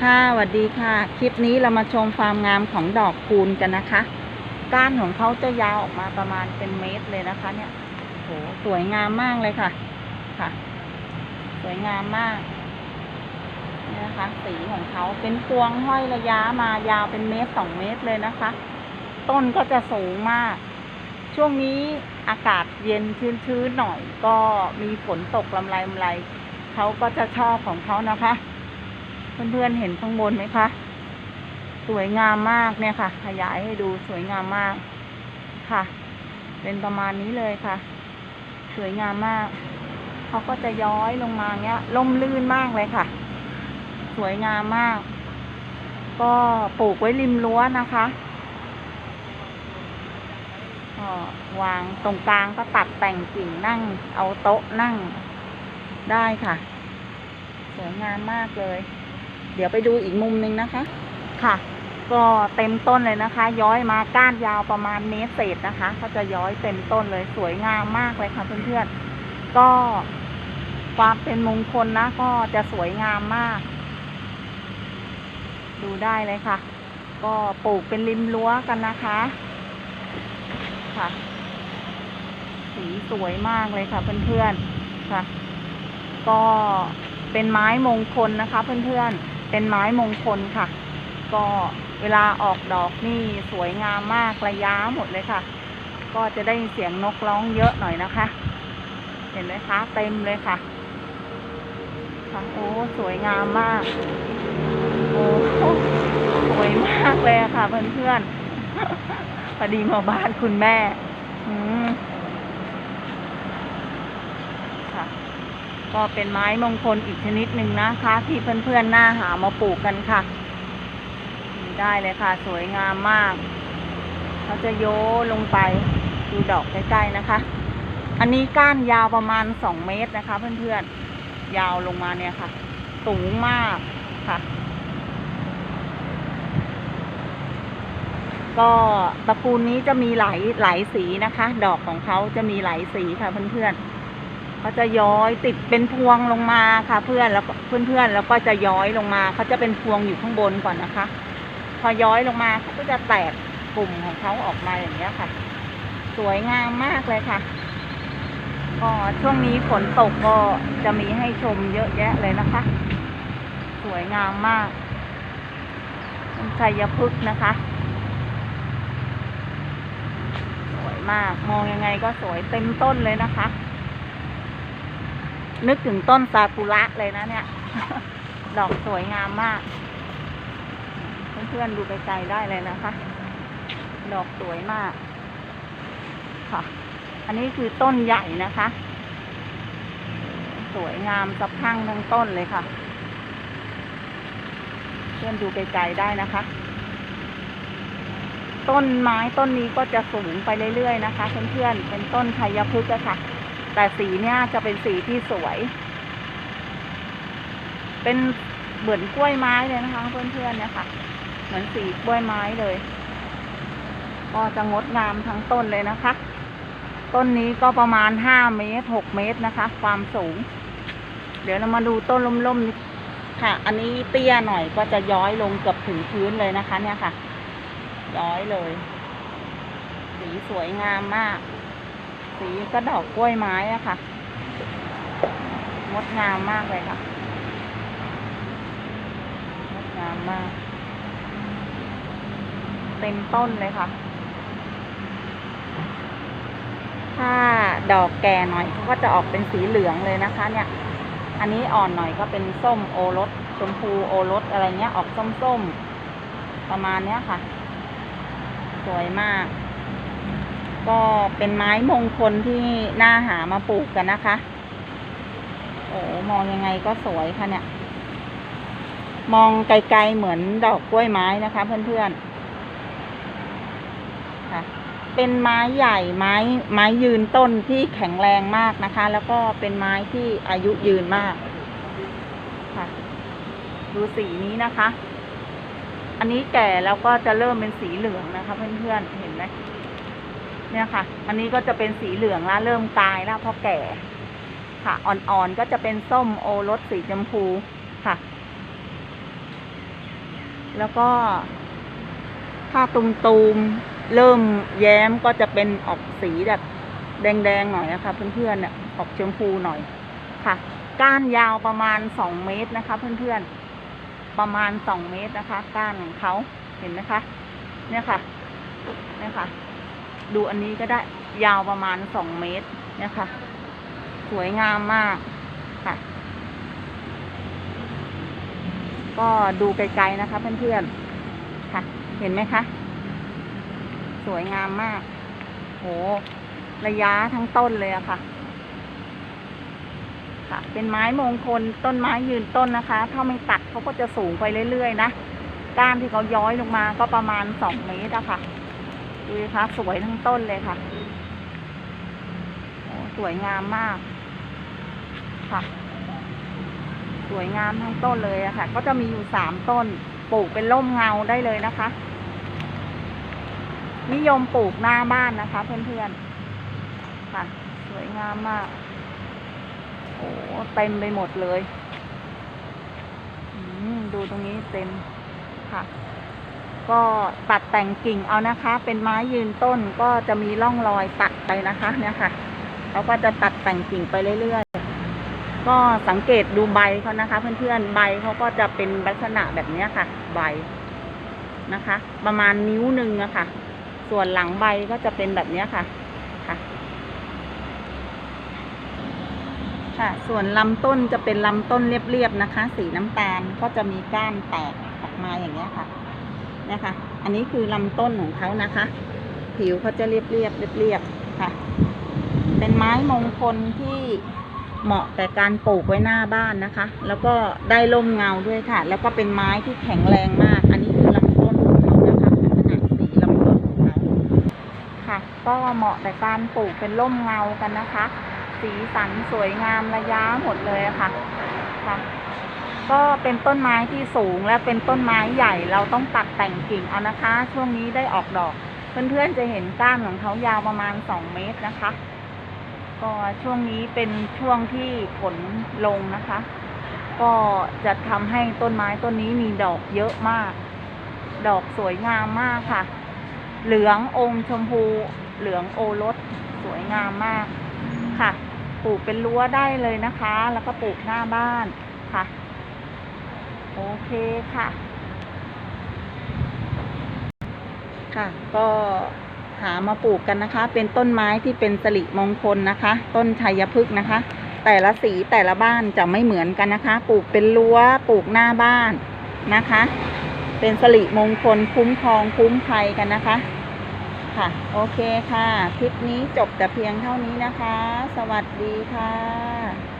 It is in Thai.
ค่ะสวัสดีค่ะ คลิปนี้เรามาชมความงามของดอกคูณกันนะคะ ก้านของเขาจะยาวออกมาประมาณเป็นเมตรเลยนะคะ เนี่ยโหสวยงามมากเลยค่ะ ค่ะ สวยงามมากนี่นะคะ สีของเขาเป็นพวงห้อยระยะมายาวเป็นเมตรสองเมตรเลยนะคะ ต้นก็จะสูงมาก ช่วงนี้อากาศเย็นชื้นๆหน่อย ก็มีฝนตกลำไรลำไรเขาก็จะชอบของเขานะคะ เพื่อนๆเห็นข้างบนไหมคะ สวยงามมากเนี่ยค่ะ ขยายให้ดูสวยงามมากค่ะ เป็นประมาณนี้เลยค่ะ สวยงามมากเขาก็จะย้อยลงมาเงี้ยล่มลื่นมากเลยค่ะ สวยงามมาก ก็ปลูกไว้ริมรั้วนะคะวางตรงกลางก็ตัดแต่งกิ่งนั่ง เอาโต๊ะนั่งได้ค่ะ สวยงามมากเลย เดี๋ยวไปดูอีกมุมหนึ่งนะคะ ค่ะ ก็เต็มต้นเลยนะคะ ย้อยมาก้านยาวประมาณเมตรเศษนะคะเขาจะย้อยเต็มต้นเลยสวยงามมากเลยค่ะเพื่อนๆก็ความเป็นมงคลนะ ก็จะสวยงามมาก ดูได้เลยค่ะ ก็ปลูกเป็นริมรั้วกันนะคะ ค่ะ สีสวยมากเลยค่ะเพื่อนๆค่ะ ก็เป็นไม้มงคลนะคะเพื่อนๆ เป็นไม้มงคลค่ะ ก็เวลาออกดอกนี่สวยงามมากระยะหมดเลยค่ะ ก็จะได้เสียงนกร้องเยอะหน่อยนะคะ เห็นไหมคะเต็มเลยค่ะค่ะโอ้สวยงามมาก โอ้สวยมากเลยค่ะเพื่อนๆพอดีมาบ้านคุณแม่ อืม ค่ะ ก็เป็นไม้มงคลอีกชนิดหนึ่งนะคะ ที่เพื่อนๆหน้าหามาปลูกกันค่ะ ได้เลยค่ะ สวยงามมากเขาจะโยลงไปดูดอกใกล้ๆนะคะ อันนี้ก้านยาวประมาณสองเมตรนะคะ เพื่อนๆยาวลงมาเนี่ยค่ะ สูงมากค่ะ ก็ตระกูลนี้จะมีหลายหลายสีนะคะ ดอกของเขาจะมีหลายสีค่ะเพื่อนๆ เขาจะย้อยติดเป็นพวงลงมาค่ะเพื่อนแล้วก็เพื่อนแล้วก็จะย้อยลงมาเขาจะเป็นพวงอยู่ข้างบนก่อนนะคะ พอย้อยลงมาเขาก็จะแตกกลุ่มของเขาออกมาอย่างเงี้ยค่ะ สวยงามมากเลยค่ะก็ช่วงนี้ฝนตกก็จะมีให้ชมเยอะแยะเลยนะคะ สวยงามมากเป็นชัยพฤกษ์นะคะ สวยมากมองยังไงก็สวยเต็มต้นเลยนะคะ นึกถึงต้นซากุระเลยนะเนี่ย ดอกสวยงามมาก เพื่อนๆดูไกลๆได้เลยนะคะ ดอกสวยมาก ค่ะ อันนี้คือต้นใหญ่นะคะ สวยงามสะพังทั้งต้นเลยค่ะ เพื่อนดูไกลๆได้นะคะ ต้นไม้ต้นนี้ก็จะสูงไปเรื่อยๆนะคะ เพื่อนๆเป็นต้นไทยพฤกษ์ค่ะ แต่สีเนี่ยจะเป็นสีที่สวย เป็นเหมือนกล้วยไม้เลยนะคะ เพื่อนๆเนี่ยค่ะ เหมือนสีกล้วยไม้เลย ก็จะงดงามทั้งต้นเลยนะคะ ต้นนี้ก็ประมาณห้าเมตรหกเมตรนะคะ ความสูง เดี๋ยวเรามาดูต้นล่มๆค่ะ อันนี้เตี้ยหน่อยก็จะย้อยลงเกือบถึงพื้นเลยนะคะ เนี่ยค่ะ ย้อยเลย สีสวยงามมาก สีก็ดอกกล้วยไม้อะค่ะ งดงามมากเลยค่ะ งดงามมาก เต็มต้นเลยค่ะ ถ้าดอกแก่หน่อยเขาก็จะออกเป็นสีเหลืองเลยนะคะ เนี่ย อันนี้อ่อนหน่อยก็เป็นส้มโอรส ชมพูโอรสอะไรเงี้ย ออกส้มๆ ประมาณเนี้ยค่ะ สวยมาก ก็เป็นไม้มงคลที่น่าหามาปลูกกันนะคะ โอ้มองยังไงก็สวยค่ะเนี่ย มองไกลๆเหมือนดอกกล้วยไม้นะคะเพื่อนๆค่ะ เป็นไม้ใหญ่ไม้ไม้ยืนต้นที่แข็งแรงมากนะคะ แล้วก็เป็นไม้ที่อายุยืนมากค่ะ ดูสีนี้นะคะ อันนี้แก่แล้วก็จะเริ่มเป็นสีเหลืองนะคะ เพื่อนๆเห็นไหม เนี่ยค่ะ อันนี้ก็จะเป็นสีเหลืองแล้วเริ่มตายแล้วเพราะแก่ ค่ะ อ่อนๆก็จะเป็นส้มโอรสสีชมพูค่ะ แล้วก็ ถ้าตุมตูมๆเริ่มแย้มก็จะเป็นออกสีแบบแดงๆหน่อยนะคะเพื่อนๆเนี่ยออกชมพูหน่อยค่ะ ก้านยาวประมาณสองเมตรนะคะ เพื่อนๆ ประมาณสองเมตรนะคะ ก้านของเขาเห็นไหมคะ เนี่ยค่ะ เนี่ยค่ะ ดูอันนี้ก็ได้ยาวประมาณสองเมตรเนี่ยค่ะสวยงามมากค่ะ ก็ดูไกลๆนะคะเพื่อนๆค่ะ เห็นไหมคะ สวยงามมาก โห ระยะทั้งต้นเลยอะค่ะ ค่ะ เป็นไม้มงคลต้นไม้ยืนต้นนะคะ ถ้าไม่ตัดเขาก็จะสูงไปเรื่อยๆนะ ก้านที่เขาย้อยลงมาก็ประมาณสองเมตรอะค่ะ ดูสิคะสวยทั้งต้นเลยค่ะโอ้สวยงามมาก ค่ะ สวยงามทั้งต้นเลยอะค่ะ ก็จะมีอยู่สามต้น ปลูกเป็นร่มเงาได้เลยนะคะ นิยมปลูกหน้าบ้านนะคะ เพื่อนๆ ค่ะ สวยงามมาก โอ้เต็มไปหมดเลย ดูตรงนี้เต็มค่ะ ก็ตัดแต่งกิ่งเอานะคะ เป็นไม้ยืนต้นก็จะมีร่องรอยตัดไปนะคะเนี่ยค่ะเขาก็จะตัดแต่งกิ่งไปเรื่อยๆ ก็สังเกตดูใบเขานะคะ เพื่อนๆใบเขาก็จะเป็นลักษณะแบบนี้ค่ะ ใบนะคะ ประมาณนิ้วหนึ่งอะค่ะ ส่วนหลังใบก็จะเป็นแบบนี้ค่ะค่ะ ค่ะ ส่วนลำต้นจะเป็นลำต้นเรียบๆนะคะ สีน้ำตาลก็จะมีก้านแตกออกมาอย่างเงี้ค่ะ นี่ยค่ะอันนี้คือลำต้นของเขานะคะ ผิวเขาจะเรียบเรียบเรียบเรียบค่ะ เป็นไม้มงคลที่เหมาะแต่การปลูกไว้หน้าบ้านนะคะ แล้วก็ได้ร่มเงาด้วยค่ะ แล้วก็เป็นไม้ที่แข็งแรงมาก อันนี้คือลำต้นของเขานะคะลักษณะสีลำต้นของเขาค่ะ ก็เหมาะแต่การปลูกเป็นร่มเงากันนะคะ สีสันสวยงามระยะหมดเลยค่ะค่ะ ก็เป็นต้นไม้ที่สูงและเป็นต้นไม้ใหญ่เราต้องตัดแต่งกิ่งเอานะคะ ช่วงนี้ได้ออกดอก เพื่อนๆจะเห็นก้านของเขายาวประมาณสองเมตรนะคะ ก็ช่วงนี้เป็นช่วงที่ฝนลงนะคะ ก็จะทำให้ต้นไม้ต้นนี้มีดอกเยอะมาก ดอกสวยงามมากค่ะ เหลืองอมชมพูเหลืองโอรสสวยงามมากค่ะ ปลูกเป็นรั้วได้เลยนะคะ แล้วก็ปลูกหน้าบ้านค่ะ โอเคค่ะ ค่ะ ก็หามาปลูกกันนะคะ เป็นต้นไม้ที่เป็นสิริมงคลนะคะ ต้นชัยพฤกษ์นะคะ แต่ละสีแต่ละบ้านจะไม่เหมือนกันนะคะ ปลูกเป็นรั้วปลูกหน้าบ้านนะคะ เป็นสิริมงคลคุ้มครองคุ้มภัยกันนะคะ ค่ะ โอเคค่ะ คลิปนี้จบแต่เพียงเท่านี้นะคะ สวัสดีค่ะ